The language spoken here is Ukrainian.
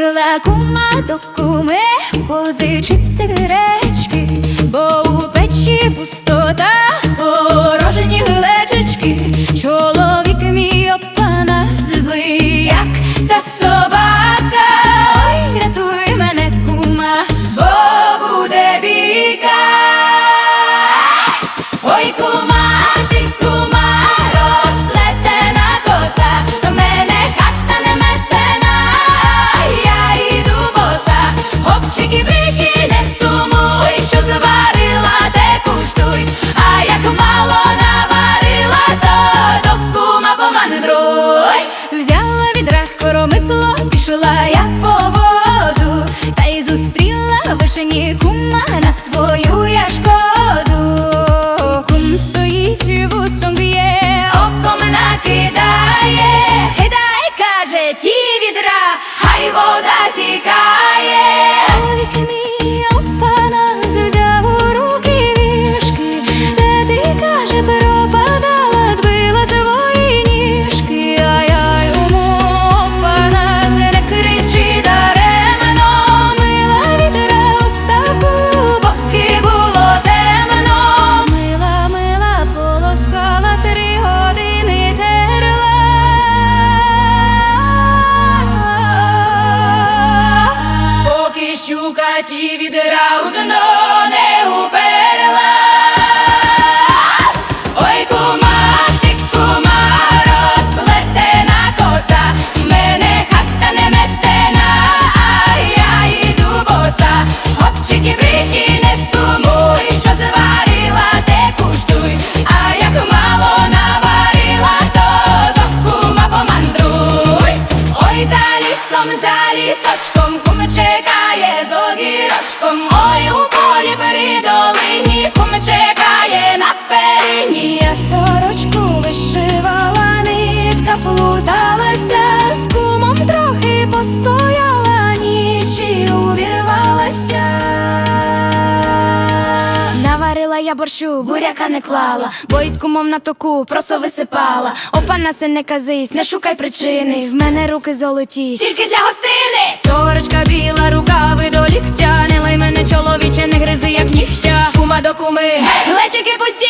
Просила кума до куми позичити речки, бо у печі пустота. Коромисло, пішла я по воду, та й зустріла вишені кума на свою я шкоду. Кум стоїть вусом б'є, оком накидає, кидай, каже, ті відра, хай вода тікає. Щука ті відра у дно не уперла. За лісочком, кум чекає з огірочком. Ой, у полі при долині, кум чекає на борщу, буряка не клала, бо із кумом на току просто висипала. Опана се не казись, не шукай причини. В мене руки золоті, тільки для гостини. Сорочка біла, рукави до ліктя. Не лий мене чоловіче, не гризи, як нігтя. Кума до куми, глечики пусті,